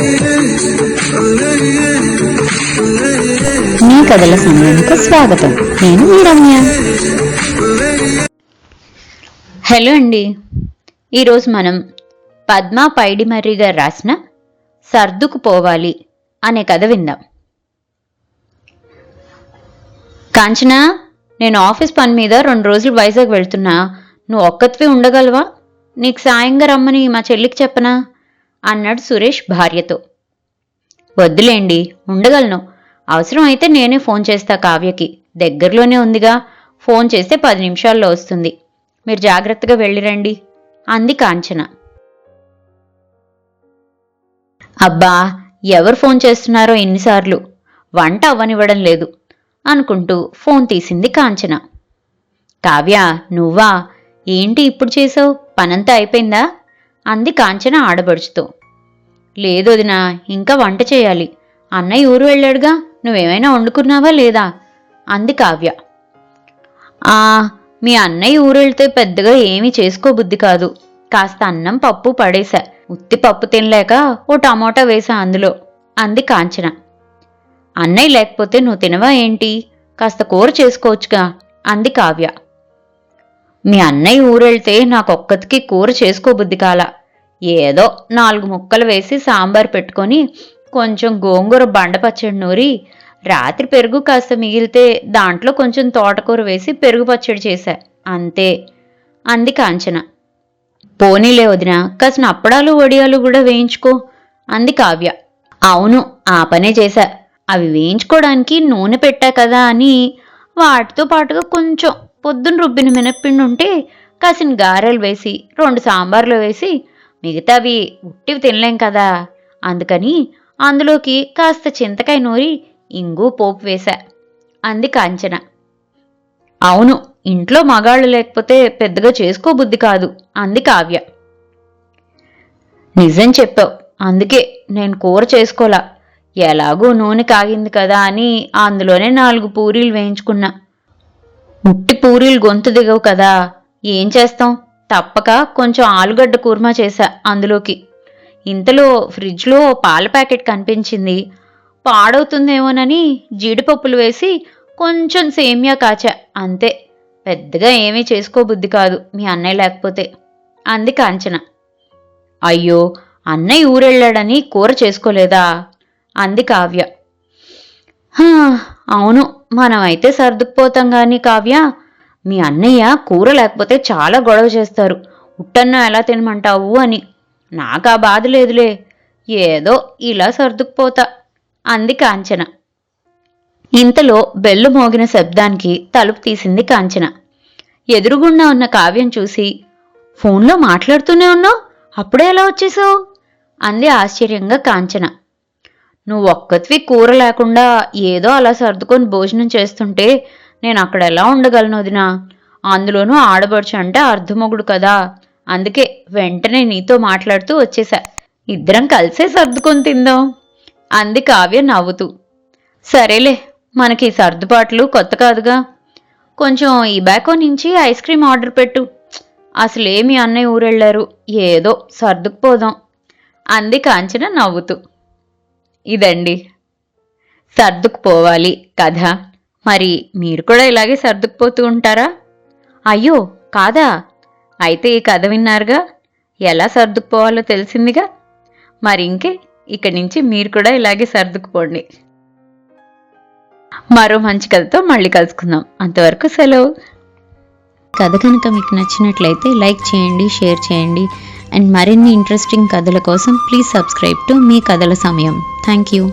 మీ కథల సమయానికి స్వాగతం. నేను మీ రమ్య. హలో అండి. ఈరోజు మనం పద్మా పైడిమర్రి గారు రాసిన సర్దుకు పోవాలి అనే కథ విందాం. కాంచనా నేను ఆఫీస్ పని మీద రెండు రోజులు వైజాగ్ వెళ్తున్నా. నువ్వు ఒక్కత్వే ఉండగలవా? నీకు సాయంగా రమ్మని మా చెల్లికి చెప్పనా? అన్నాడు సురేష్ భార్యతో. వద్దులేండి ఉండగలను. అవసరం అయితే నేనే ఫోన్ చేస్తా కావ్యకి. దగ్గరలోనే ఉందిగా. ఫోన్ చేస్తే పది నిమిషాల్లో వస్తుంది. మీరు జాగ్రత్తగా వెళ్ళిరండి. అంది కాంచన. అబ్బా ఎవరు ఫోన్ చేస్తున్నారో ఎన్నిసార్లు వంట అవ్వనివ్వడం లేదు అనుకుంటూ ఫోన్ తీసింది కాంచన. కావ్య నువ్వా? ఏంటి ఇప్పుడు చేసావు? పనంతా అయిపోయిందా? అంది కాంచన ఆడబడుచుతో. లేదు వదినా ఇంకా వంట చేయాలి. అన్నయ్య ఊరు వెళ్ళాడుగా నువ్వేమైనా వండుకున్నావా లేదా? అంది కావ్య. ఆ మీ అన్నయ్య ఊరు వెళ్తే పెద్దగా ఏమీ చేసుకోబుద్ధి కాదు. కాస్త అన్నం పప్పు పడేశా. ఉత్తి పప్పు తినలేక ఓ టమోటా వేసా అందులో అంది కాంచన. అన్నయ్య లేకపోతే నువ్వు తినవా ఏంటి? కాస్త కూర చేసుకోవచ్చుగా అంది కావ్య. మీ అన్నయ్య ఊరెళ్తే నాకొక్కతికి కూర చేసుకోబుద్ధి కాలా ఏదో నాలుగు ముక్కలు వేసి సాంబార్ పెట్టుకొని కొంచెం గోంగూర బండ పచ్చడి నూరి రాత్రి పెరుగు కాస్త మిగిలితే దాంట్లో కొంచెం తోటకూర వేసి పెరుగు పచ్చడి చేశా. అంతే. అంది కాంచన. పోనీలే వదిన కాసిన అప్పడాలు వడియాలు కూడా వేయించుకో అంది కావ్య. అవును ఆ పనే చేశా. అవి వేయించుకోవడానికి నూనె పెట్టా కదా అని వాటితో పాటుగా కొంచెం పొద్దున రుబ్బిన మినప్పిండి ఉంటే కాసిన గారెలు వేసి రెండు సాంబార్లు వేసి మిగతావి ఉట్టివి తినలేం కదా. అందుకని అందులోకి కాస్త చింతకాయ నూరి ఇంగు పోపు వేశా. అంది కాంచన. అవును ఇంట్లో మగాళ్ళు లేకపోతే పెద్దగా చేసుకోబుద్ధి కాదు అంది కావ్య. నిజం చెప్పావు అందుకే నేను కూర చేసుకోలా. ఎలాగో నూనె కాగింది కదా అని అందులోనే నాలుగు పూరీలు వేయించుకున్నా. ఉట్టి పూరీలు గొంతు దిగవు కదా ఏం చేస్తాం? తప్పక కొంచెం ఆలుగడ్డ కూర్మా చేశా అందులోకి. ఇంతలో ఫ్రిడ్జ్లో పాల ప్యాకెట్ కనిపించింది. పాడవుతుందేమోనని జీడిపప్పులు వేసి కొంచెం సేమియా కాచా అంతే. పెద్దగా ఏమీ చేసుకోబుద్ధి కాదు మీ అన్నయ్య లేకపోతే అంది కాంచన. అయ్యో అన్నయ్య ఊరెళ్ళాడని కూర చేసుకోలేదా? అంది కావ్య. అవును అవును మనమైతే సర్దుకుపోతాం కానీ కావ్య మీ అన్నయ్య కూర లేకపోతే చాలా గొడవ చేస్తారు. ఉట్టన్నా ఎలా తినమంటావు అని. నాకు ఆ బాధ లేదులే. ఏదో ఇలా సర్దుకుపోతా. అంది కాంచన. ఇంతలో బెల్లు మోగిన శబ్దానికి తలుపు తీసింది కాంచన. ఎదురుగుండా ఉన్న కావ్యం చూసి ఫోన్లో మాట్లాడుతూనే ఉన్నావు? అప్పుడే ఎలా వచ్చేసావు? అంది ఆశ్చర్యంగా కాంచన. నువ్వు ఒక్కతివి కూర లేకుండా ఏదో అలా సర్దుకొని భోజనం చేస్తుంటే నేను అక్కడ ఎలా ఉండగలను వదినా? అందులోనూ ఆడబడుచు అంటే అర్ధమొగుడు కదా. అందుకే వెంటనే నీతో మాట్లాడుతూ వచ్చేసా ఇద్దరం కలిసే సర్దుకొని తిందాం. అంది కావ్య నవ్వుతూ. సరేలే మనకి సర్దుబాట్లు కొత్త కాదుగా. కొంచెం ఈ బ్యాకో నుంచి ఐస్ క్రీమ్ ఆర్డర్ పెట్టు. అసలేమి అన్నయ్య ఊరెళ్ళారు? ఏదో సర్దుకుపోదాం అంది కాంచన నవ్వుతూ. ఇదండి. సర్దుకుపోవాలి కథ. మరి మీరు కూడా ఇలాగే సర్దుకుపోతూ ఉంటారా? అయ్యో కాదా? అయితే ఈ కథ విన్నారుగా? ఎలా సర్దుకుపోవాలో తెలిసిందిగా? మరి ఇంకే ఇక్కడి నుంచి మీరు కూడా ఇలాగే సర్దుకుపోండి. మరో మంచి కథతో మళ్ళీ కలుసుకుందాం. అంతవరకు సెలవు. కథ కనుక మీకు నచ్చినట్లయితే లైక్ చేయండి షేర్ చేయండి. అండ్ మరిన్ని ఇంట్రెస్టింగ్ కథల కోసం ప్లీజ్ సబ్స్క్రైబ్ టు మీ కథల సమయం. Thank you.